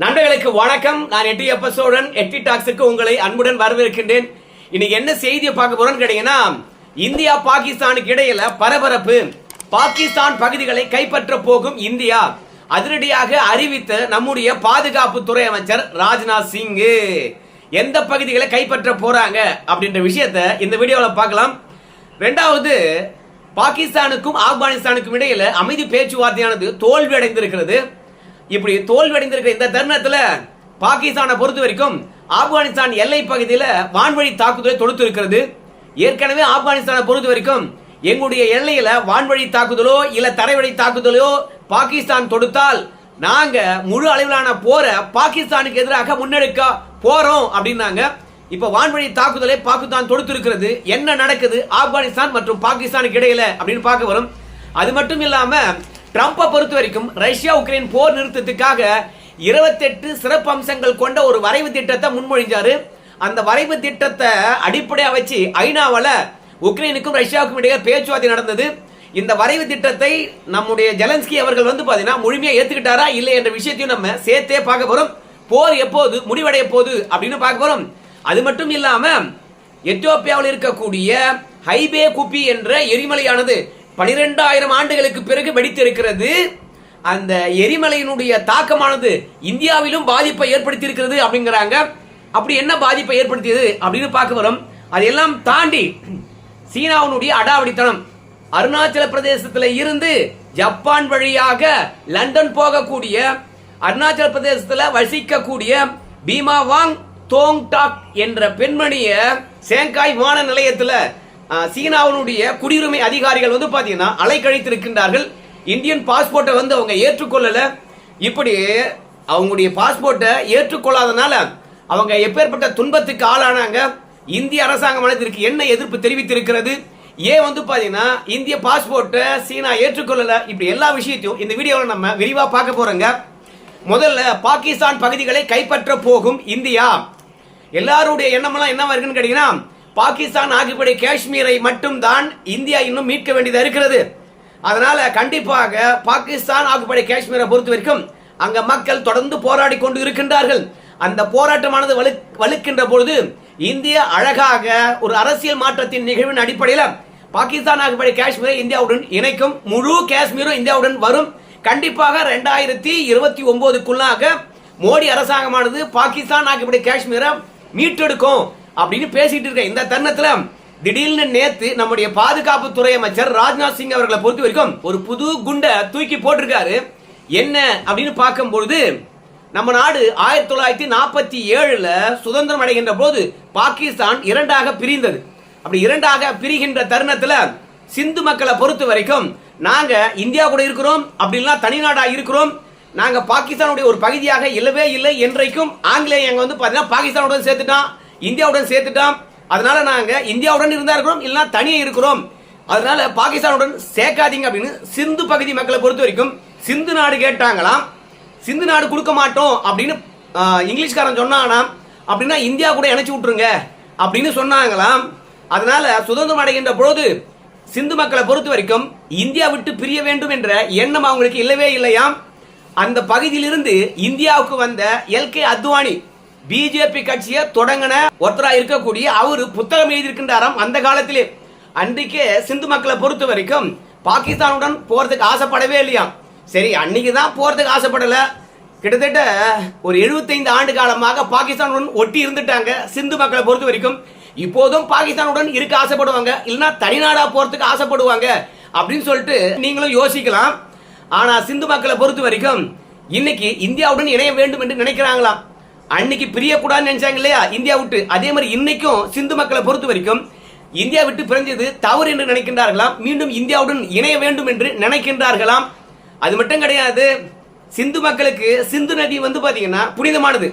நண்பர்களுக்கு வணக்கம். நான் எட்டி எப்பசோடன் எட்டி டாக்ஸுக்கு உங்களை அன்புடன் வரவேற்கின்றேன். இன்னைக்கு என்ன செய்தியை பார்க்க போறோம்னு கேட்டீங்கன்னா இந்தியா பாகிஸ்தானுக்கு இடையில பரபரப்பு பாகிஸ்தான் பகுதிகளை கைப்பற்ற போகும் இந்தியா. அதிரடியாக அறிவித்த நம்முடைய பாதுகாப்பு துறை அமைச்சர் ராஜ்நாத் சிங் எந்த பகுதிகளை கைப்பற்ற போறாங்க அப்படின்ற விஷயத்தை இந்த வீடியோவில் பார்க்கலாம். ரெண்டாவது பாகிஸ்தானுக்கும் ஆப்கானிஸ்தானுக்கும் இடையில அமைதி பேச்சுவார்த்தையானது தோல்வி அடைந்திருக்கிறது இப்படி தோல்வடைந்திருக்கிற இந்த தருணத்துல பாகிஸ்தானை பொறுத்த வரைக்கும் ஆப்கானிஸ்தான் எல்லை பகுதியில் வான்வழி தாக்குதலை தொடுத்து இருக்கிறது ஏற்கனவே ஆப்கானிஸ்தானை பொறுத்த வரைக்கும் எங்களுடைய எல்லையில வான்வழி தாக்குதலோ இல்ல தரைவழி தாக்குதலோ பாகிஸ்தான் தொடுத்தால் நாங்க முழு அளவிலான போரை பாகிஸ்தானுக்கு எதிராக முன்னெடுக்க போறோம் அப்படின்னாங்க. இப்ப வான்வழி தாக்குதலை பாகிஸ்தான் தொடுத்திருக்கிறது. என்ன நடக்குது? ஆப்கானிஸ்தான் மற்றும் பாகிஸ்தானுக்கு இடையில அப்படின்னு பார்க்க வரும். அது மட்டும் இல்லாம ட்ரம்ப்பை பொறுத்த வரைக்கும் ரஷ்யா உக்ரைன் போர் நிறுத்தத்துக்காக இருபத்தெட்டு சிறப்பு அம்சங்கள் கொண்ட ஒரு வரைவு திட்டத்தை முன்மொழிஞ்சாரு. அந்த வரைவு திட்டத்தை அடிப்படையாக வச்சு ஐநாவில் உக்ரைனுக்கும் ரஷ்யாவுக்கும் இடையே பேச்சுவார்த்தை நடந்தது. இந்த வரைவு திட்டத்தை நம்முடைய ஜெலன்ஸ்கி அவர்கள் வந்து பார்த்தீங்கன்னா முழுமையாக ஏற்றுக்கிட்டாரா இல்லை என்ற விஷயத்தையும் நம்ம சேர்த்தே பார்க்க போகிறோம் போர் எப்போது முடிவடைய போகுது அப்படின்னு பார்க்க போறோம். அது மட்டும் இல்லாமல் எத்தியோப்பியாவில் இருக்கக்கூடிய ஹைபே குப்பி என்ற எரிமலையானது பனிரெண்டாயிரம் ஆண்டுகளுக்கு பிறகு வெடித்திருக்கிறது. அந்த எரிமலையினுடைய தாக்கமானது இந்தியாவிலும் பாதிப்பை ஏற்படுத்தி இருக்கிறது அப்படிங்கிறாங்க. அப்படி என்ன பாதிப்பை ஏற்படுத்தியது அப்படின்னு பார்க்க வரும். அதையெல்லாம் தாண்டி சீனாவினுடைய அடாவடித்தனம். அருணாச்சல பிரதேசத்தில் இருந்து ஜப்பான் வழியாக லண்டன் போகக்கூடிய அருணாச்சல பிரதேசத்தில் வசிக்கக்கூடிய பீமா வாங் தோங் டாக் என்ற பெண்மணிய சேங்காய் விமான நிலையத்தில் சீனாவினுடைய குடியுரிமை அதிகாரிகள் வந்து பாத்தீங்கன்னா அலைக்கழித்திருக்கின்றார்கள். இந்தியன் பாஸ்போர்ட்டை வந்து அவங்க ஏற்றுக்கொள்ளல. இப்படி அவங்களுடைய பாஸ்போர்ட்டை ஏற்றுக்கொள்ளாதனால அவங்க எப்பேற்பட்ட துன்பத்துக்கு ஆளானாங்க. இந்திய அரசாங்கம் இதற்கு என்ன எதிர்ப்பு தெரிவித்திருக்கிறது? ஏன் வந்து பாத்தீங்கன்னா இந்திய பாஸ்போர்ட்டை சீனா ஏற்றுக்கொள்ளல? இப்படி எல்லா விஷயத்தையும் இந்த வீடியோவில் நம்ம விரிவா பார்க்க போறோங்க. முதல்ல பாகிஸ்தான் பகுதிகளை கைப்பற்ற போகும் இந்தியா. எல்லாருடைய எண்ணமெல்லாம் என்னவா இருக்குன்னு கேட்டீங்கன்னா பாகிஸ்தான் ஆகியபடி காஷ்மீரை மட்டும்தான் இந்தியா இன்னும் மீட்க வேண்டியதாக இருக்கிறது. அதனால கண்டிப்பாக பாகிஸ்தான் ஆகியபடி காஷ்மீரை பொறுத்த வரைக்கும் அங்க மக்கள் தொடர்ந்து போராடி கொண்டு இருக்கின்றார்கள். அந்த போராட்டமானது வலு வலுக்கின்ற பொழுது இந்தியா அழகாக ஒரு அரசியல் மாற்றத்தின் நிகழ்வின் அடிப்படையில் பாகிஸ்தான் ஆகியபடி காஷ்மீரை இந்தியாவுடன் இணைக்கும் முழு காஷ்மீரும் இந்தியாவுடன் வரும். கண்டிப்பாக ரெண்டாயிரத்தி இருபத்தி ஒன்பதுக்குள்ளாக மோடி அரசாங்கமானது பாகிஸ்தான் ஆகியபடி காஷ்மீரை மீட்டெடுக்கும். அப்படின்னு பேசிட்டு இருக்க இந்த தருணத்துல திடீர்னு நேத்து நம்முடைய பாதுகாப்பு துறை அமைச்சர் ராஜ்நாத் சிங் அவர்களை பொறுத்த வரைக்கும் ஒரு புது குண்டை தூக்கி போட்டிருக்காரு. என்ன அப்படின்னு பார்க்கும்பொழுது நம்ம நாடு ஆயிரத்தி தொள்ளாயிரத்தி நாற்பத்தி ஏழுல சுதந்திரம் அடைகின்ற போது பாகிஸ்தான் இரண்டாக பிரிந்தது. அப்படி இரண்டாக பிரிகின்ற தருணத்துல சிந்து மக்களை பொறுத்த வரைக்கும் நாங்க இந்தியா கூட இருக்கிறோம் அப்படின்லாம் தனிநாடா இருக்கிறோம். நாங்க பாகிஸ்தானுடைய ஒரு பகுதியாக இல்லவே இல்லை என்றைக்கும் ஆங்கிலேய வந்து பாத்தீங்கன்னா பாகிஸ்தானுடன் சேர்த்துட்டான். இந்தியாவுடன் சேர்த்துட்டான் அதனால நாங்க இந்தியாவுடன் இருந்தா இருக்கிறோம் இல்லைன்னா தனியே இருக்கிறோம். அதனால பாகிஸ்தானுடன் சேர்க்காதீங்க அப்படின்னு சிந்து பகுதி மக்களை பொறுத்த வரைக்கும் சிந்து நாடு கேட்டாங்களாம். சிந்து நாடு கொடுக்க மாட்டோம் அப்படின்னு இங்கிலீஷ்காரன் சொன்னானா அப்படின்னா இந்தியா கூட இணைச்சு விட்டுருங்க அப்படின்னு சொன்னாங்களாம். அதனால சுதந்திரம் அடைகின்ற பொழுது சிந்து மக்களை பொறுத்த வரைக்கும் இந்தியா விட்டு பிரிய வேண்டும் என்ற எண்ணம் அவங்களுக்கு இல்லவே இல்லையாம். அந்த பகுதியிலிருந்து இந்தியாவுக்கு வந்த எல் கே அத்வானி பிஜேபி கட்சியை தொடங்கின ஒருத்தராக இருக்கக்கூடிய அவர் புத்தகம் எழுதியிருக்கின்றாராம் அந்த காலத்திலே. அன்றைக்கே சிந்து மக்களை பொறுத்த வரைக்கும் பாகிஸ்தானுடன் போகிறதுக்கு ஆசைப்படவே இல்லையாம். சரி அன்னைக்கு தான் போகிறதுக்கு ஆசைப்படலை. கிட்டத்தட்ட ஒரு 75 ஆண்டு காலமாக பாகிஸ்தானுடன் ஒட்டி இருந்துட்டாங்க சிந்து மக்களை பொறுத்த வரைக்கும். இப்போதும் பாகிஸ்தானுடன் இருக்க ஆசைப்படுவாங்க. இல்லைன்னா தனிநாடா போகிறதுக்கு ஆசைப்படுவாங்க அப்படின்னு சொல்லிட்டு நீங்களும் யோசிக்கலாம். ஆனால் சிந்து மக்களை பொறுத்த வரைக்கும் இன்னைக்கு இந்தியாவுடன் இணைய வேண்டும் என்று நினைக்கிறாங்களாம். அன்னைக்கு பிரியக்கூடாதுன்னு நினைச்சாங்க இல்லையா? இந்தியா விட்டு. அதே மாதிரி இன்னைக்கும் சிந்து மக்களை பொறுத்த வரைக்கும் இந்தியா விட்டு பிறந்தது தவறு என்று நினைக்கின்றார்களாம். மீண்டும் இந்தியாவுடன் இணைய வேண்டும் என்று நினைக்கின்றார்களாம். அது மட்டும் கிடையாது சிந்து மக்களுக்கு சிந்து நதி வந்து பாத்தீங்கன்னா புனிதமானது.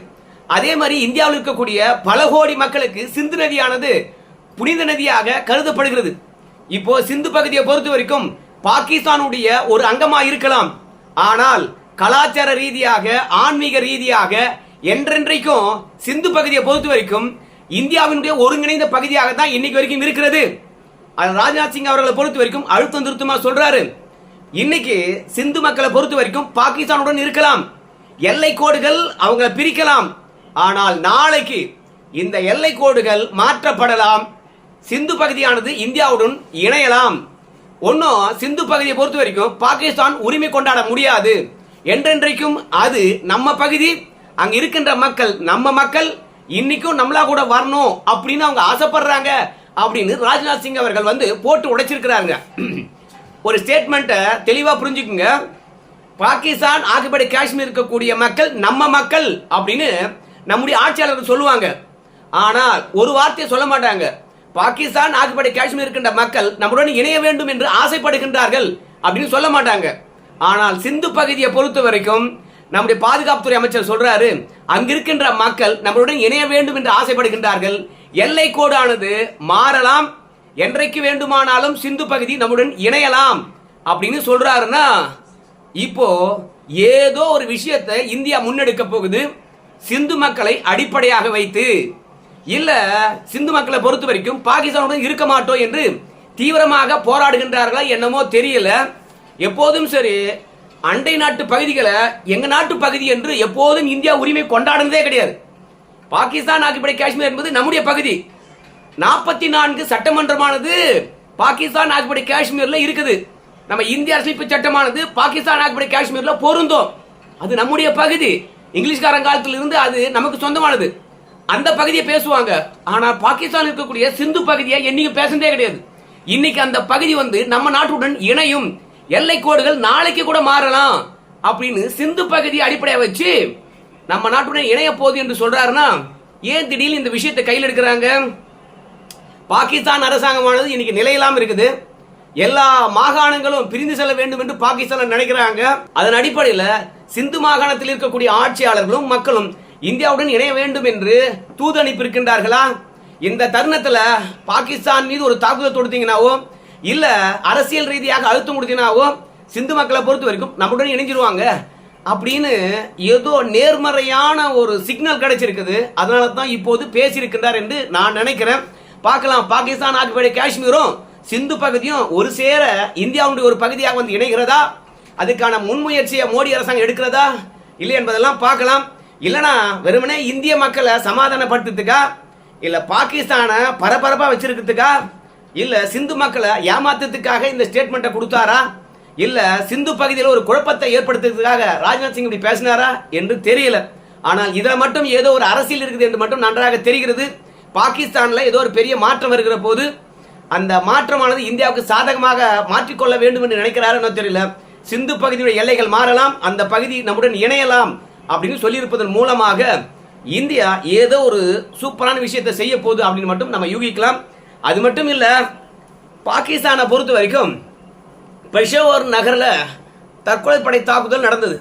அதே மாதிரி இந்தியாவில் இருக்கக்கூடிய பல கோடி மக்களுக்கு சிந்து நதியானது புனித நதியாக கருதப்படுகிறது. இப்போ சிந்து பகுதியை பொறுத்த வரைக்கும் பாகிஸ்தானுடைய ஒரு அங்கமாக இருக்கலாம். ஆனால் கலாச்சார ரீதியாக ஆன்மீக ரீதியாக என்றென்றைக்கும் சிந்து பகுதியை பொறுத்த வரைக்கும் இந்தியாவினுடைய ஒருங்கிணைந்த பகுதியாக தான் இன்னைக்கு வரைக்கும் இருக்கிறது. அது ராஜ்நாத் சிங் அவர்களை பொறுத்த வரைக்கும் அழுத்தம் திருத்தமா சொல்றாரு. இன்னைக்கு சிந்து மக்களை பொறுத்த வரைக்கும் பாகிஸ்தானுடன் இருக்கலாம். எல்லை கோடுகள் அவங்களை பிரிக்கலாம். ஆனால் நாளைக்கு இந்த எல்லை கோடுகள் மாற்றப்படலாம். சிந்து பகுதியானது இந்தியாவுடன் இணையலாம். ஒன்றும் சிந்து பகுதியை பொறுத்த வரைக்கும் பாகிஸ்தான் உரிமை கொண்டாட முடியாது. என்றென்றைக்கும் அது நம்ம பகுதி. அங்க இருக்கின்ற மக்கள் நம்ம மக்கள் இன்னைக்கும் நம்மளா கூட வரணும் அப்படின்னு அவங்க ஆசைப்படுறாங்க அப்படின்னு ராஜ்நாத் சிங் அவர்கள் வந்து போட்டு உடைச்சிருக்கிறாங்க ஒரு ஸ்டேட்மெண்ட்டை தெளிவா புரிஞ்சுக்குங்க. பாகிஸ்தான் ஆக்குபடி காஷ்மீர் இருக்கக்கூடிய மக்கள் நம்ம மக்கள் அப்படின்னு நம்முடைய ஆட்சியாளர்கள் சொல்லுவாங்க. ஆனால் ஒரு வார்த்தையை சொல்ல மாட்டாங்க. பாகிஸ்தான் ஆக்குபடி காஷ்மீர் இருக்கின்ற மக்கள் நம்முடன் இணைய வேண்டும் என்று ஆசைப்படுகின்றார்கள் அப்படின்னு சொல்ல மாட்டாங்க. ஆனால் சிந்து பகுதியை பொறுத்த வரைக்கும் நம்முடைய பாதுகாப்புத்துறை அமைச்சர் சொல்றாரு அங்கிருக்கின்ற மக்கள் நம்மளுடன் இணைய வேண்டும் என்று ஆசைப்படுகின்றார்கள். எல்லை கோடானது மாறலாம். என்றைக்கு வேண்டுமானாலும் சிந்து பகுதி நம்முடன் இணையலாம். அப்படின்னு சொல்றாருன்னா இப்போ ஏதோ ஒரு விஷயத்தை இந்தியா முன்னெடுக்க போகுது. சிந்து மக்களை அடிப்படையாக வைத்து. இல்ல சிந்து மக்களை பொறுத்த வரைக்கும் பாகிஸ்தானுடன் இருக்க மாட்டோம் என்று தீவிரமாக போராடுகின்றார்களா என்னமோ தெரியல. எப்போதும் சரி அண்டை நாட்டு பகுதிகளை எங்க நாட்டு பகுதி என்று எப்போதும் இந்தியா உரிமை கொண்டாடுனதே கிடையாது. பாகிஸ்தான் ஆக்கிப்படை காஷ்மீர் என்பது நம்முடைய பகுதி. நாற்பத்தி நான்கு சட்டமன்றமானது பாகிஸ்தான் ஆக்கிப்படை காஷ்மீர்ல இருக்குது. நம்ம இந்திய அரசியலமைப்பு சட்டமானது பாகிஸ்தான் ஆக்கிப்படை காஷ்மீர்ல பொருந்தும். அது நம்முடைய பகுதி. இங்கிலீஷ்காரன் காலத்தில் இருந்து அது நமக்கு சொந்தமானது. அந்த பகுதியை பேசுவாங்க. ஆனால் பாகிஸ்தான் இருக்கக்கூடிய சிந்து பகுதியை என்னைக்கு பேசுனதே கிடையாது. இன்னைக்கு அந்த பகுதி வந்து நம்ம நாட்டுடன் இணையும். எல்லை கோடுகள் நாளைக்கு கூட மாறலாம் அப்படின்னு சிந்து பகுதியை அடிப்படையாக வச்சு நம்ம நாட்டுடன் இணைய போகுது என்று சொல்றாருன்னா ஏன் திடீர்னு இந்த விஷயத்தை கையில் எடுக்கிறாங்க? பாகிஸ்தான் அரசாங்கமானது இன்னைக்கு நிலையெல்லாம் இருக்குது. எல்லா மாகாணங்களும் பிரிந்து செல்ல வேண்டும் என்று பாகிஸ்தான் நினைக்கிறாங்க. அதன் அடிப்படையில் சிந்து மாகாணத்தில் இருக்கக்கூடிய ஆட்சியாளர்களும் மக்களும் இந்தியாவுடன் இணைய வேண்டும் என்று தூது அனுப்பியிருக்கின்றார்களா? இந்த தருணத்தில் பாகிஸ்தான் மீது ஒரு தாக்குதல் தொடுத்தீங்கன்னாவோ இல்ல அரசியல் ரீதியாக அழுத்தம் கொடுத்தீங்கன்னாவோ சிந்து மக்களை பொறுத்த வரைக்கும் நம்முடன் இணைஞ்சிருவாங்க. அப்படின்னு ஏதோ நேர்மறையான ஒரு சிக்னல் கிடைச்சிருக்குது. அதனால தான் இப்போது பேசியிருக்கின்றார் என்று நான் நினைக்கிறேன். பார்க்கலாம் பாகிஸ்தான் ஆக்கிபடி காஷ்மீரும் சிந்து பகுதியும் ஒரு சேர இந்தியாவுடைய ஒரு பகுதியாக வந்து இணைகிறதா? அதுக்கான முன்முயற்சியை மோடி அரசாங்கம் எடுக்கிறதா? இல்லை என்பதெல்லாம் பார்க்கலாம். இல்லைனா வெறுமனே இந்திய மக்களை சமாதானப்படுத்துறதுக்கா? இல்லை பாகிஸ்தானை பரபரப்பாக வச்சிருக்கிறதுக்கா? இல்ல சிந்து மக்களை ஏமாத்துறதுக்காக இந்த ஸ்டேட்மெண்ட்டை கொடுத்தாரா? இல்ல சிந்து பகுதியில் ஒரு குழப்பத்தை ஏற்படுத்துறதுக்காக ராஜ்நாத் சிங் இப்படி பேசினாரா என்று தெரியல. ஆனால் இதில் மட்டும் ஏதோ ஒரு அரசியல் இருக்குது என்று மட்டும் நன்றாக தெரிகிறது. பாகிஸ்தானில் ஏதோ ஒரு பெரிய மாற்றம் வருகிற போது அந்த மாற்றமானது இந்தியாவுக்கு சாதகமாக மாற்றிக்கொள்ள வேண்டும் என்று நினைக்கிறாருன்னு தெரியல. சிந்து பகுதியுடைய எல்லைகள் மாறலாம் அந்த பகுதி நம்முடன் இணையலாம் அப்படின்னு சொல்லியிருப்பதன் மூலமாக இந்தியா ஏதோ ஒரு சூப்பரான விஷயத்தை செய்ய போகுது அப்படின்னு மட்டும் நம்ம யூகிக்கலாம். அது மட்டும் இல்லை பாகிஸ்தானை பொறுத்த வரைக்கும் பெஷோவர் நகரில் தற்கொலை படை தாக்குதல் நடந்தது.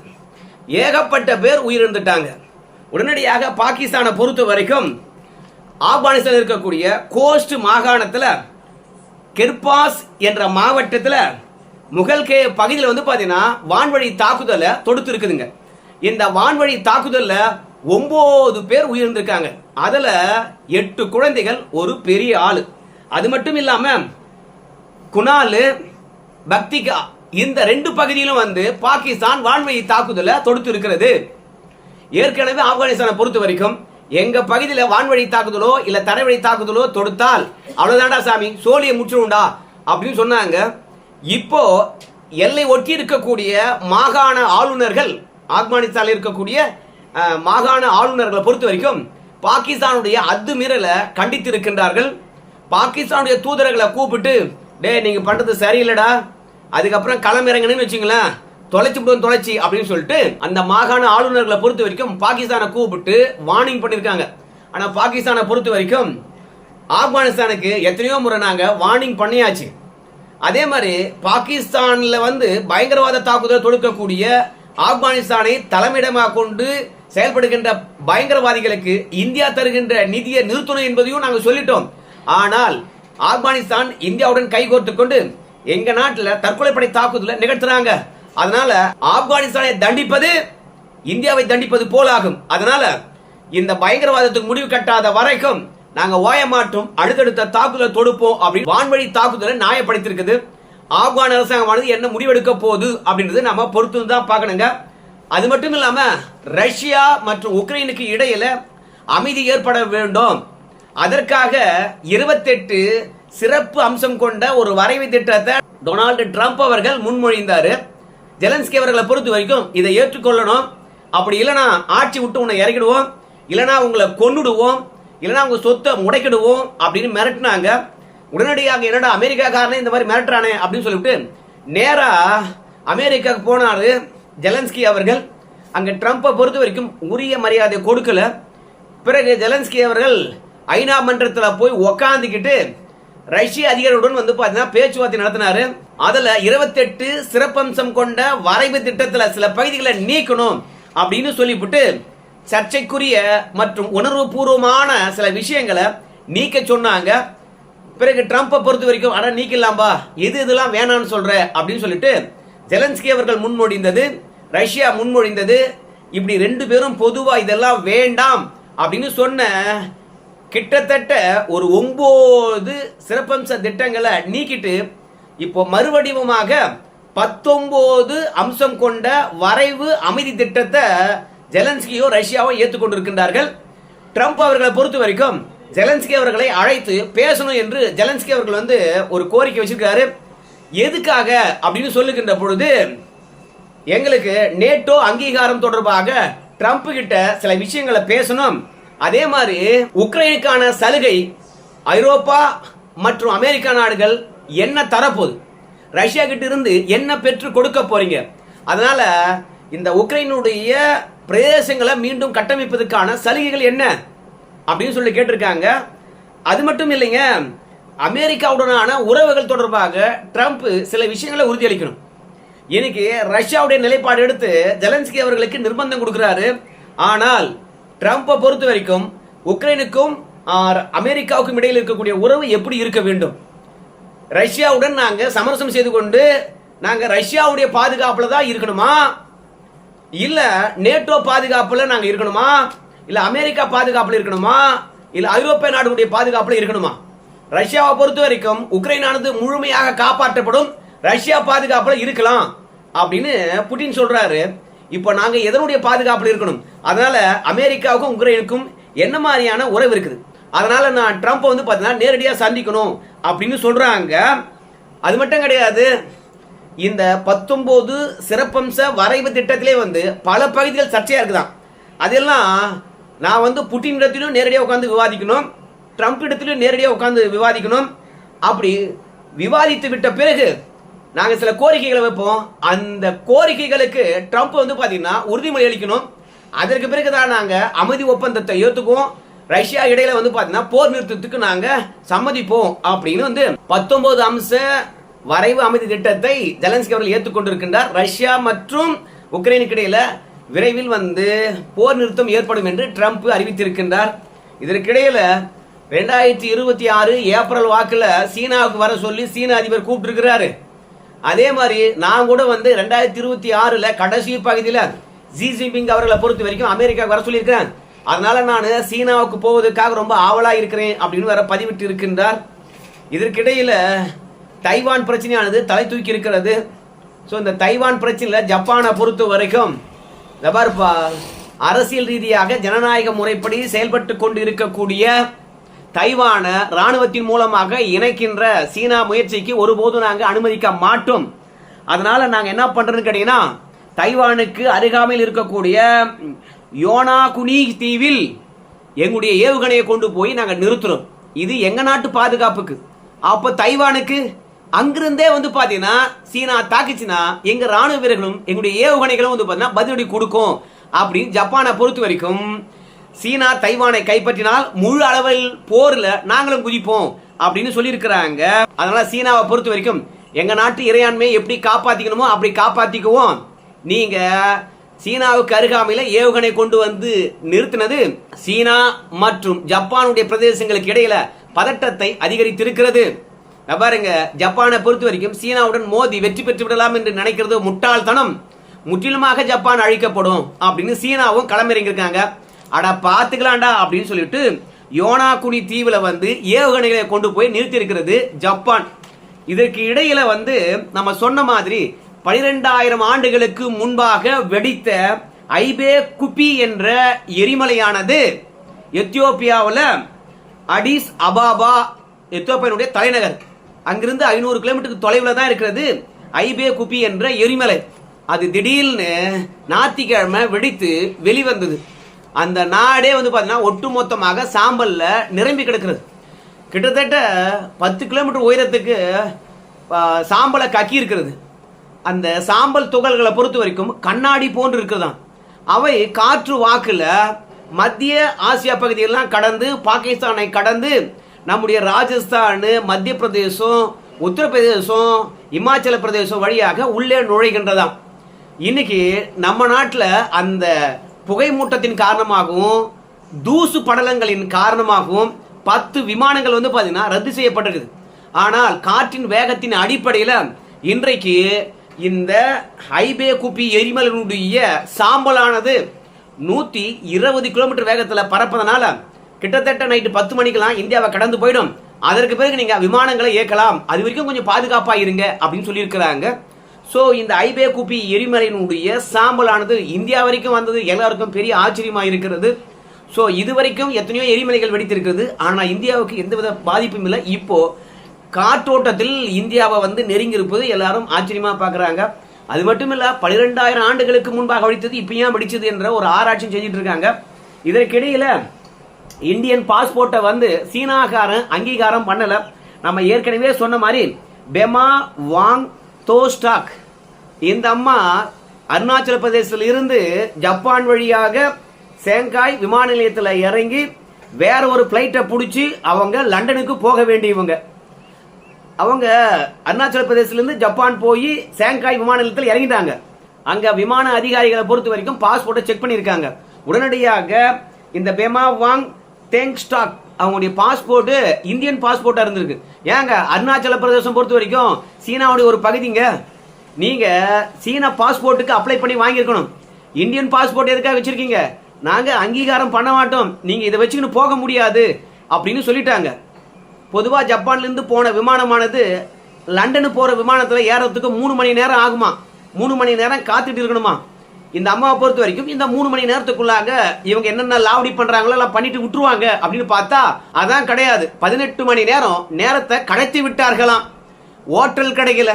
ஏகப்பட்ட பேர் உயிரிழந்துட்டாங்க. உடனடியாக பாகிஸ்தானை பொறுத்த வரைக்கும் ஆப்கானிஸ்தான் இருக்கக்கூடிய கோஸ்ட் மாகாணத்தில் கெர்பாஸ் என்ற மாவட்டத்தில் முகல்கே பகுதியில் வந்து பார்த்தீங்கன்னா வான்வழி தாக்குதலை தொடுத்து இருக்குதுங்க இந்த வான்வழி தாக்குதலில் ஒம்பது பேர் உயிர்ந்திருக்காங்க அதில் எட்டு குழந்தைகள் ஒரு பெரிய ஆள். அது மட்டும் இல்லாமல் குணால் பக்திகா இந்த ரெண்டு பகுதியிலும் வந்து பாகிஸ்தான் வான்வழி தாக்குதலை தொடுத்து இருக்கிறது ஏற்கனவே ஆப்கானிஸ்தானை பொறுத்த வரைக்கும் எங்க பகுதியில வான்வழி தாக்குதலோ இல்ல தரைவழி தாக்குதலோ தொடுத்தால் அவ்வளவுதான்டா சாமி சோழியை முற்றிடும்டா அப்படின்னு சொன்னாங்க. இப்போ எல்லை ஒட்டி இருக்கக்கூடிய மாகாண ஆளுநர்கள் ஆப்கானிஸ்தானில் இருக்கக்கூடிய மாகாண ஆளுநர்களை பொறுத்த வரைக்கும் பாகிஸ்தானுடைய அத்துமீறலை கண்டித்து இருக்கின்றார்கள் பாகிஸ்தானுடைய தூதர்களை கூப்பிட்டு டேய் நீங்கள் பண்ணுறது சரியில்லடா. அதுக்கப்புறம் களமிறங்கணும்னு வச்சுங்களேன் தொலைச்சி விடுவோம் தொலைச்சி அப்படின்னு சொல்லிட்டு அந்த மாகாண ஆளுநர்களை பொறுத்த வரைக்கும் பாகிஸ்தானை கூப்பிட்டு வார்னிங் பண்ணியிருக்காங்க. ஆனால் பாகிஸ்தானை பொறுத்த வரைக்கும் ஆப்கானிஸ்தானுக்கு எத்தனையோ முறை நாங்கள் வார்னிங் பண்ணியாச்சு. அதே மாதிரி பாகிஸ்தானில் வந்து பயங்கரவாத தாக்குதல் தொடுக்கக்கூடிய ஆப்கானிஸ்தானை தலைமையிடமாக கொண்டு செயல்படுகின்ற பயங்கரவாதிகளுக்கு இந்தியா தருகின்ற நிதியை நிறுத்தணும் என்பதையும் நாங்கள் சொல்லிட்டோம். ஆனால் ஆப்கானிஸ்தான் இந்தியாவுடன் கைகோர்த்து கொண்டு எங்க நாட்டுல தற்கொலைப்படை தாக்குதலை நிகழ்த்துறாங்க. அதனால ஆப்கானிஸ்தானை தண்டிப்பது இந்தியாவை தண்டிப்பது போலாகும். அதனால இந்த பயங்கரவாதத்துக்கு முடிவு கட்டாத வரைக்கும் நாங்க ஓய மாட்டோம் அடுத்தடுத்த தாக்குதலை தொடுப்போம் அப்படின்னு வான்வழி தாக்குதலை நியாயப்படுத்திருக்குது ஆப்கான் அரசாங்கமானது என்ன முடிவெடுக்க போகுது அப்படின்றது நம்ம பொறுத்து தான் பார்க்கணுங்க. அது மட்டும் இல்லாம ரஷ்யா மற்றும் உக்ரைனுக்கு இடையில அமைதி ஏற்பட வேண்டும். அதற்காக இருபத்தெட்டு சிறப்பு அம்சம் கொண்ட ஒரு வரைவு திட்டத்தை டொனால்டு ட்ரம்ப் அவர்கள் முன்மொழிந்தார். ஜெலன்ஸ்கி அவர்களை பொறுத்த வரைக்கும் இதை ஏற்றுக்கொள்ளணும். அப்படி இல்லைனா ஆட்சி விட்டு உன்னை இறக்கிடுவோம். இல்லைனா உங்களை கொண்டுடுவோம் இல்லைனா உங்கள் சொத்தை முடைக்கிடுவோம் அப்படின்னு மிரட்டினாங்க. உடனடியாக என்னடா அமெரிக்காக்காரனே இந்த மாதிரி மிரட்டுறானே அப்படின்னு சொல்லிவிட்டு நேராக அமெரிக்காவுக்கு போனார் ஜெலன்ஸ்கி அவர்கள். அங்கே ட்ரம்ப்பை பொறுத்த வரைக்கும் உரிய மரியாதை கொடுக்கல. பிறகு ஜெலன்ஸ்கி அவர்கள் ஐநா மன்றத்தில் போய் உக்காந்துக்கிட்டு ரஷ்ய அதிகாரியுடன் வந்து பார்த்தீங்கன்னா பேச்சுவார்த்தை நடத்தினாரு. அதில் இருபத்தெட்டு சிறப்பம்சம் கொண்ட வரைவு திட்டத்தில் சில பகுதிகளை நீக்கணும் அப்படின்னு சொல்லிவிட்டு சர்ச்சைக்குரிய மற்றும் உணர்வு பூர்வமான சில விஷயங்களை நீக்க சொன்னாங்க. பிறகு ட்ரம்ப்பை பொறுத்த வரைக்கும் அட நீக்கலாம்பா எது இதெல்லாம் வேணாம்னு சொல்ற? அப்படின்னு சொல்லிட்டு ஜெலன்ஸ்கி அவர்கள் முன்மொழிந்தது ரஷ்யா முன்மொழிந்தது இப்படி ரெண்டு பேரும் பொதுவாக இதெல்லாம் வேண்டாம். அப்படின்னு சொன்ன கிட்டத்தட்ட ஒரு ஒன்பது சிறப்பம்ச திட்டங்களை நீக்கிட்டு இப்போ மறுவடிவமாக பத்தொன்பது அம்சம் கொண்ட வரைவு அமைதி திட்டத்தை ஜெலன்ஸ்கியோ ரஷ்யாவோ ஏற்றுக்கொண்டிருக்கின்றார்கள். ட்ரம்ப் அவர்களை பொறுத்த வரைக்கும் ஜெலன்ஸ்கி அவர்களை அழைத்து பேசணும் என்று ஜெலன்ஸ்கி அவர்கள் வந்து ஒரு கோரிக்கை வச்சிருக்காரு எதுக்காக அப்படின்னு சொல்லுகின்ற பொழுது எங்களுக்கு நேட்டோ அங்கீகாரம் தொடர்பாக ட்ரம்ப் கிட்ட சில விஷயங்களை பேசணும். அதே மாதிரி உக்ரைனுக்கான சலுகை ஐரோப்பா மற்றும் அமெரிக்கா நாடுகள் என்ன தரப்போகுது? ரஷ்யா கிட்ட இருந்து என்ன பெற்று கொடுக்க போறீங்க? அதனால இந்த உக்ரைனுடைய பிரதேசங்களை மீண்டும் கட்டமைப்பதற்கான சலுகைகள் என்ன? அப்படின்னு சொல்லி கேட்டிருக்காங்க. அது மட்டும் இல்லைங்க அமெரிக்காவுடனான உறவுகள் தொடர்பாக ட்ரம்ப் சில விஷயங்களை உறுதியளிக்கணும். இன்னைக்கு ரஷ்யாவுடைய நிலைப்பாடு எடுத்து ஜெலன்ஸ்கி அவர்களுக்கு நிர்பந்தம் கொடுக்கிறாரு. ஆனால் ட்ரம்ப்பை பொறுத்த வரைக்கும் உக்ரைனுக்கும் அமெரிக்காவுக்கும் இடையில் இருக்கக்கூடிய உறவு எப்படி இருக்க வேண்டும்? ரஷ்யாவுடன் நாங்கள் சமரசம் செய்து கொண்டு நாங்கள் ரஷ்யாவுடைய பாதுகாப்பில் தான் இருக்கணுமா? இல்லை நேட்டோ பாதுகாப்பில் நாங்கள் இருக்கணுமா? இல்லை அமெரிக்கா பாதுகாப்பில் இருக்கணுமா? இல்லை ஐரோப்பிய நாடுகளுடைய பாதுகாப்பில் இருக்கணுமா? ரஷ்யாவை பொறுத்த வரைக்கும் உக்ரைனானது முழுமையாக காப்பாற்றப்படும் ரஷ்யா பாதுகாப்பில் இருக்கலாம் அப்படின்னு புட்டின் சொல்றாரு. இப்போ நாங்கள் எதனுடைய பாதுகாப்பில் இருக்கணும்? அதனால அமெரிக்காவுக்கும் உக்ரைனுக்கும் என்ன மாதிரியான உறவு இருக்குது? அதனால நான் ட்ரம்ப் வந்து பார்த்தீங்கன்னா நேரடியாக சந்திக்கணும் அப்படின்னு சொல்கிறாங்க அது மட்டும் கிடையாது. இந்த பத்தொம்போது சிறப்பம்ச வரைவு திட்டத்திலே வந்து பல பகுதிகள் சர்ச்சையாக இருக்குதான். அதெல்லாம் நான் வந்து புட்டின் இடத்திலும் நேரடியாக உட்காந்து விவாதிக்கணும். ட்ரம்ப் இடத்திலும் நேரடியாக உட்காந்து விவாதிக்கணும். அப்படி விவாதித்து விட்ட பிறகு நாங்க சில கோரிக்கைகளை வைப்போம். அந்த கோரிக்கைகளுக்கு ட்ரம்ப் வந்து பாத்தீங்கன்னா உறுதிமொழி அளிக்கணும். அதற்கு பிறகு தான் நாங்க அமைதி ஒப்பந்தத்தை ஏத்துக்குவோம். ரஷ்யா இடையில வந்து பாத்தீங்கன்னா போர் நிறுத்தத்துக்கு நாங்க சம்மதிப்போம் அப்படின்னு வந்து பத்தொன்பது அம்ச வரைவு அமைதி திட்டத்தை ஜெலன்ஸ்கி அவர்கள் ஏற்றுக்கொண்டிருக்கின்றார். ரஷ்யா மற்றும் உக்ரைனுக்கு இடையில விரைவில் வந்து போர் நிறுத்தம் ஏற்படும் என்று ட்ரம்ப் அறிவித்திருக்கின்றார். இதற்கிடையில ரெண்டாயிரத்தி இருபத்தி ஆறு ஏப்ரல் வாக்குல சீனாவுக்கு வர சொல்லி சீன அதிபர் கூப்பிட்டுருக்கிறாரு. அதே மாதிரி நான் கூட வந்து ரெண்டாயிரத்தி இருபத்தி ஆறுல கடைசி பகுதியில் ஜி ஜின்பிங் அவர்களை பொறுத்த வரைக்கும் அமெரிக்காவுக்கு வர சொல்லியிருக்கிறேன். அதனால நான் சீனாவுக்கு போவதற்காக ரொம்ப ஆவலா இருக்கிறேன் அப்படின்னு வேற பதிவிட்டு இருக்கின்றார். இதற்கிடையில தைவான் பிரச்சனையானது தலை தூக்கி இருக்கிறது. ஸோ இந்த தைவான் பிரச்சனையில் ஜப்பானை பொறுத்த வரைக்கும் அரசியல் ரீதியாக ஜனநாயக முறைப்படி செயல்பட்டு கொண்டு இருக்கக்கூடிய தைவான ராணுவத்தின் மூலமாக இணைக்கின்ற சீனா முயற்சிக்கு ஒருபோதும் நாங்கள் அனுமதிக்க மாட்டோம். அதனால நாங்கள் என்ன பண்றோம்னு கேட்டீங்கன்னா தைவானுக்கு அருகாமையில் இருக்கக்கூடிய யோனாகுனி தீவில் எங்களுடைய ஏவுகணையை கொண்டு போய் நாங்கள் நிறுத்துறோம். இது எங்க நாட்டு பாதுகாப்புக்கு? அப்போ தைவானுக்கு அங்கிருந்தே வந்து பாத்தீங்கன்னா சீனா தாக்குச்சுன்னா எங்க ராணுவ வீரர்களும் எங்களுடைய ஏவுகணைகளும் வந்து பாத்தீங்கன்னா பதிலடி கொடுக்கும். அப்படின்னு ஜப்பானை பொறுத்த வரைக்கும் சீனா தைவானை கைப்பற்றினால் முழு அளவில் போர்ல நாங்களும் குதிப்போம் அப்படின்னு சொல்லியிருக்கிறாங்க. அதனால சீனாவை பொறுத்த வரைக்கும் எங்க நாட்டு இறையாண்மையை எப்படி காப்பாத்திக்கணுமோ அப்படி காப்பாத்திக்குவோம். நீங்க சீனாவுக்கு அருகாமையில ஏவுகணை கொண்டு வந்து நிறுத்தினது சீனா மற்றும் ஜப்பானுடைய பிரதேசங்களுக்கு இடையில பதட்டத்தை அதிகரித்திருக்கிறது. பாருங்க ஜப்பானை பொறுத்த வரைக்கும் சீனாவுடன் மோதி வெற்றி பெற்று விடலாம் என்று நினைக்கிறது முட்டாள்தனம். முற்றிலுமாக ஜப்பான் அழிக்கப்படும் அப்படின்னு சீனாவும் களமிறங்கியிருக்காங்க. அட பாத்துக்கலாம்டா அப்படின்னு சொல்லிட்டு யோனாகுனி தீவுல வந்து ஏவுகணைகளை கொண்டு போய் நிறுத்தியிருக்கிறது ஜப்பான். இதற்கு இடையில வந்து நம்ம சொன்ன மாதிரி பனிரெண்டாயிரம் ஆண்டுகளுக்கு முன்பாக வெடித்த ஐபே குப்பி என்ற எரிமலையானது எத்தியோப்பியாவில் அடிஸ் அபாபா எத்தியோப்பியனுடைய தலைநகர். அங்கிருந்து ஐநூறு கிலோமீட்டருக்கு தொலைவில் தான் இருக்கிறது ஐபே குப்பி என்ற எரிமலை. அது திடீர்னு ஞாயிற்றுக்கிழமை வெடித்து வெளிவந்தது. அந்த நாடே வந்து பார்த்தீங்கன்னா ஒட்டுமொத்தமாக சாம்பலில் நிரம்பி கிடக்கிறது. கிட்டத்தட்ட பத்து கிலோமீட்டர் உயரத்துக்கு சாம்பலை கக்கி இருக்கிறது. அந்த சாம்பல் துகள்களை பொறுத்த வரைக்கும் கண்ணாடி போன்று இருக்குதாம் அவை காற்று வாக்கில் மத்திய ஆசியா பகுதியெல்லாம் கடந்து பாகிஸ்தானை கடந்து நம்முடைய ராஜஸ்தான் மத்திய பிரதேசம் உத்தரப்பிரதேசம் இமாச்சல பிரதேசம் வழியாக உள்ளே நுழைகின்றதாம். இன்னைக்கு நம்ம நாட்டில் அந்த புகை மூட்டத்தின் காரணமாகவும் தூசு படலங்களின் காரணமாகவும் பத்து விமானங்கள் வந்து பார்த்தீங்கன்னா ரத்து செய்யப்பட்டிருக்குது. ஆனால் காற்றின் வேகத்தின் அடிப்படையில் இன்றைக்கு இந்த ஹைபே குப்பி எரிமலனுடைய சாம்பலானது நூற்றி இருபது கிலோமீட்டர் வேகத்தில் பறப்பதனால கிட்டத்தட்ட நைட்டு பத்து மணிக்கெல்லாம் இந்தியாவை கடந்து போயிடும். அதற்கு பிறகு நீங்கள் விமானங்களை இயக்கலாம். அது வரைக்கும் கொஞ்சம் பாதுகாப்பாக இருங்க அப்படின்னு சொல்லியிருக்கிறாங்க. ஸோ இந்த ஐபே குப்பி எரிமலையினுடைய சாம்பலானது இந்தியா வரைக்கும் வந்தது. எல்லாருக்கும் பெரிய ஆச்சரியமாக இருக்கிறது ஸோ இது வரைக்கும் எத்தனையோ எரிமலைகள் வெடித்திருக்கிறது. ஆனால் இந்தியாவுக்கு எந்தவித பாதிப்பும் இல்லை. இப்போது காற்றோட்டத்தில் இந்தியாவை வந்து நெருங்கியிருப்பது எல்லாரும் ஆச்சரியமாக பார்க்குறாங்க. அது மட்டும் இல்லை பனிரெண்டாயிரம் ஆண்டுகளுக்கு முன்பாக வெடித்தது இப்போ ஏன் வெடிச்சது என்ற ஒரு ஆராய்ச்சியும் செஞ்சுட்டு இருக்காங்க. இதற்கிடையில் இந்தியன் பாஸ்போர்ட்டை வந்து சீனாக்காரன் அங்கீகாரம் பண்ணலை. நம்ம ஏற்கனவே சொன்ன மாதிரி பெமா வாங் தோஸ்டாக் இந்த அம்மா அருணாச்சல பிரதேசத்தில் இருந்து ஜப்பான் வழியாக சேங்காய் விமான நிலையத்தில் இறங்கி வேற ஒரு ஃப்ளைட்டை பிடிச்சி அவங்க லண்டனுக்கு போக வேண்டியவங்க அவங்க அருணாச்சல பிரதேசத்துலேருந்து ஜப்பான் போய் சேங்காய் விமான நிலையத்தில் இறங்கிட்டாங்க. அங்கே விமான அதிகாரிகளை பொறுத்த வரைக்கும் பாஸ்போர்ட்டை செக் பண்ணியிருக்காங்க. உடனடியாக இந்த பெமா வாங் தேங் ஸ்டாக் அவங்களுடைய பாஸ்போர்ட் இந்தியன் பாஸ்போர்ட்டா இருந்திருக்கு. ஏங்க அருணாச்சல பிரதேசம் பொறுத்த வரைக்கும் சீனாவுடைய ஒரு பகுதிங்க. நீங்க சீனா பாஸ்போர்ட்டுக்கு அப்ளை பண்ணி வாங்கியிருக்கணும். இந்தியன் பாஸ்போர்ட் எதுக்காக வச்சிருக்கீங்க? நாங்க அங்கீகாரம் பண்ண மாட்டோம். நீங்க இதை வச்சுக்கின்னு போக முடியாது அப்படின்னு சொல்லிட்டாங்க. பொதுவா ஜப்பான்லேருந்து போன விமானமானது லண்டனு போற விமானத்துல ஏறதுக்கு மூணு மணி நேரம் ஆகுமா? மூணு மணி நேரம் காத்துட்டு இருக்கணுமா? இந்த அம்மாவை பொறுத்த வரைக்கும் இந்த மூணு மணி நேரத்துக்குள்ளாக இவங்க என்னென்ன லாவடி பண்றாங்களோ எல்லாம் பண்ணிட்டு விட்டுருவாங்க அப்படின்னு பார்த்தா அதான் கிடையாது. பதினெட்டு மணி நேரம் நேரத்தை கடத்தி விட்டார்களாம். ஓட்டல் கிடைக்கல.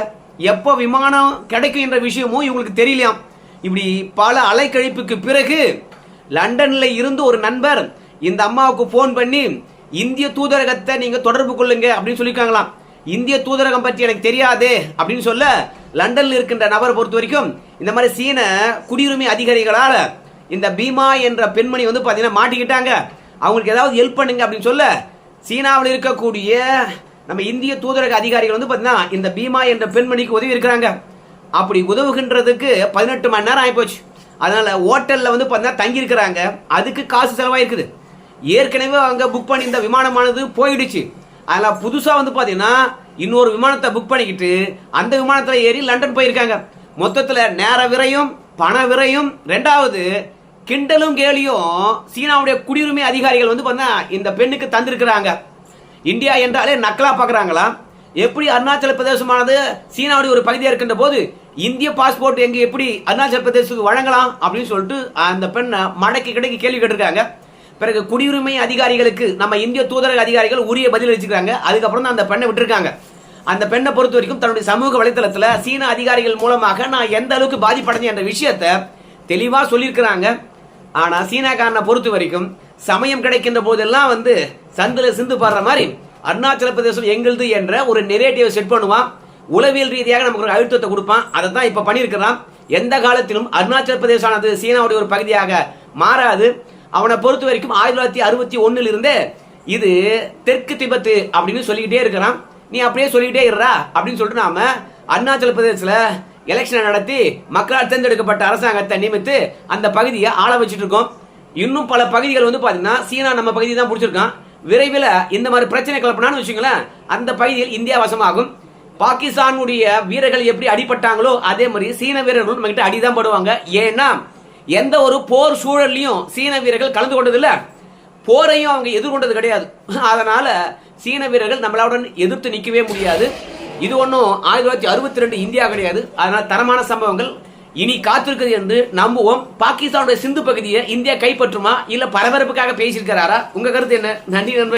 எப்போ விமானம் கிடைக்கும் என்ற விஷயமும் இவங்களுக்கு தெரியலையாம். இப்படி பல அலைக்கழிப்புக்கு பிறகு லண்டன்ல இருந்து ஒரு நண்பர் இந்த அம்மாவுக்கு ஃபோன் பண்ணி இந்திய தூதரகத்தை நீங்க தொடர்பு கொள்ளுங்க அப்படின்னு சொல்லியிருக்காங்களாம். இந்திய தூதரகம் பற்றி எனக்கு தெரியாதே அப்படின்னு சொல்ல லண்டனில் இருக்கின்ற நபரை பொறுத்த வரைக்கும் இந்த மாதிரி சீன குடியுரிமை அதிகாரிகளால் இந்த பீமா என்ற பெண்மணி வந்து பார்த்தீங்கன்னா மாட்டிக்கிட்டாங்க. அவங்களுக்கு ஏதாவது ஹெல்ப் பண்ணுங்க அப்படின்னு சொல்ல சீனாவில் இருக்கக்கூடிய நம்ம இந்திய தூதரக அதிகாரிகள் வந்து பார்த்தீங்கன்னா இந்த பீமா என்ற பெண்மணிக்கு உதவி இருக்கிறாங்க. அப்படி உதவுகின்றதுக்கு பதினெட்டு மணி நேரம் ஆகிப்போச்சு அதனால் ஹோட்டலில் வந்து பார்த்தீங்கன்னா தங்கியிருக்கிறாங்க. அதுக்கு காசு செலவாயிருக்குது. ஏற்கனவே அங்கே புக் பண்ணி இந்த விமானமானது போயிடுச்சு. அதில் புதுசாக வந்து பார்த்தீங்கன்னா இன்னொரு விமானத்தை புக் பண்ணிக்கிட்டு அந்த விமானத்தில் ஏறி லண்டன் போயிருக்காங்க. மொத்தத்தில் நேர விரையும் பண விரையும் ரெண்டாவது கிண்டலும் கேலியும் சீனாவுடைய குடியுரிமை அதிகாரிகள் வந்து பார்த்தீங்கன்னா இந்த பெண்ணுக்கு தந்திருக்கிறாங்க. இந்தியா என்றாலே நக்கலா பார்க்குறாங்களா எப்படி அருணாச்சல பிரதேசமானது சீனாவுடைய ஒரு பகுதியாக இருக்கின்ற போது இந்திய பாஸ்போர்ட் எங்கே எப்படி அருணாச்சல பிரதேசத்துக்கு வழங்கலாம் அப்படின்னு சொல்லிட்டு அந்த பெண்ணை மடக்கி கிடைக்கி கேள்வி கேட்டிருக்காங்க. பிறகு குடியுரிமை அதிகாரிகளுக்கு நம்ம இந்திய தூதரக அதிகாரிகள் உரிய பதில் அளிச்சுக்கிறாங்க. அதுக்கப்புறம் தான் அந்த பெண்ணை விட்டுருக்காங்க. அந்த பெண்ணை பொறுத்த வரைக்கும் தன்னுடைய சமூக வலைத்தளத்தில் சீன அதிகாரிகள் மூலமாக நான் எந்த அளவுக்கு பாதிப்படைஞ்சேன் என்ற விஷயத்தை தெளிவாக சொல்லியிருக்கிறாங்க. ஆனால் சீனாக்காரனை பொறுத்த வரைக்கும் சமயம் கிடைக்கின்ற போதெல்லாம் வந்து சந்தில் சிந்து பாடுற மாதிரி அருணாச்சல பிரதேசம் எங்களுது என்ற ஒரு நெரேட்டிவை செட் பண்ணுவான். உளவியல் ரீதியாக நமக்கு ஒரு அழுத்தத்தை கொடுப்பான். அதை தான் இப்போ பண்ணியிருக்கிறான். எந்த காலத்திலும் அருணாச்சல பிரதேசமானது சீனாவுடைய ஒரு பகுதியாக மாறாது. அவனை பொறுத்த வரைக்கும் ஆயிரத்தி தொள்ளாயிரத்தி அறுபத்தி ஒன்னுல இருந்தே இது தெற்கு திபெத்து அப்படின்னு சொல்லிக்கிட்டே இருக்கிறான். நீ அப்படியே சொல்லிக்கிட்டே இருறா அப்படின்னு சொல்லிட்டு நாம அருணாச்சல பிரதேசத்துல எலெக்ஷனை நடத்தி மக்களால் தேர்ந்தெடுக்கப்பட்ட அரசாங்கத்தை நியமித்து அந்த பகுதியை ஆள வச்சுட்டு இருக்கோம். இன்னும் பல பகுதிகள் வந்து பாத்தீங்கன்னா சீனா நம்ம பகுதி தான் பிடிச்சிருக்கான். விரைவில் இந்த மாதிரி பிரச்சனை கலப்பினான்னு வச்சுங்களேன் அந்த பகுதியில் இந்தியா வசமாகும். பாகிஸ்தானுடைய வீரர்கள் எப்படி அடிபட்டாங்களோ அதே மாதிரி சீன வீரர்களும் நம்மகிட்ட அடிதான் படுவாங்க. ஏன்னா எந்த ஒரு போர் சூழல்லையும் சீன வீரர்கள் கலந்து கொண்டதில்ல. போரையும் அவங்க எதிர்கொண்டது கிடையாது. அதனால சீன வீரர்கள் நம்மளுடன் எதிர்த்து நிற்கவே முடியாது. இது ஒன்றும் ஆயிரத்தி தொள்ளாயிரத்தி அறுபத்தி ரெண்டு இந்தியா கிடையாது. அதனால் தரமான சம்பவங்கள் இனி காத்திருக்குது என்று நம்புவோம். பாகிஸ்தானுடைய சிந்து பகுதியை இந்தியா கைப்பற்றுமா? இல்லை பரபரப்புக்காக பேசியிருக்கிறாரா? உங்க கருத்து என்ன? நன்றி நண்பர்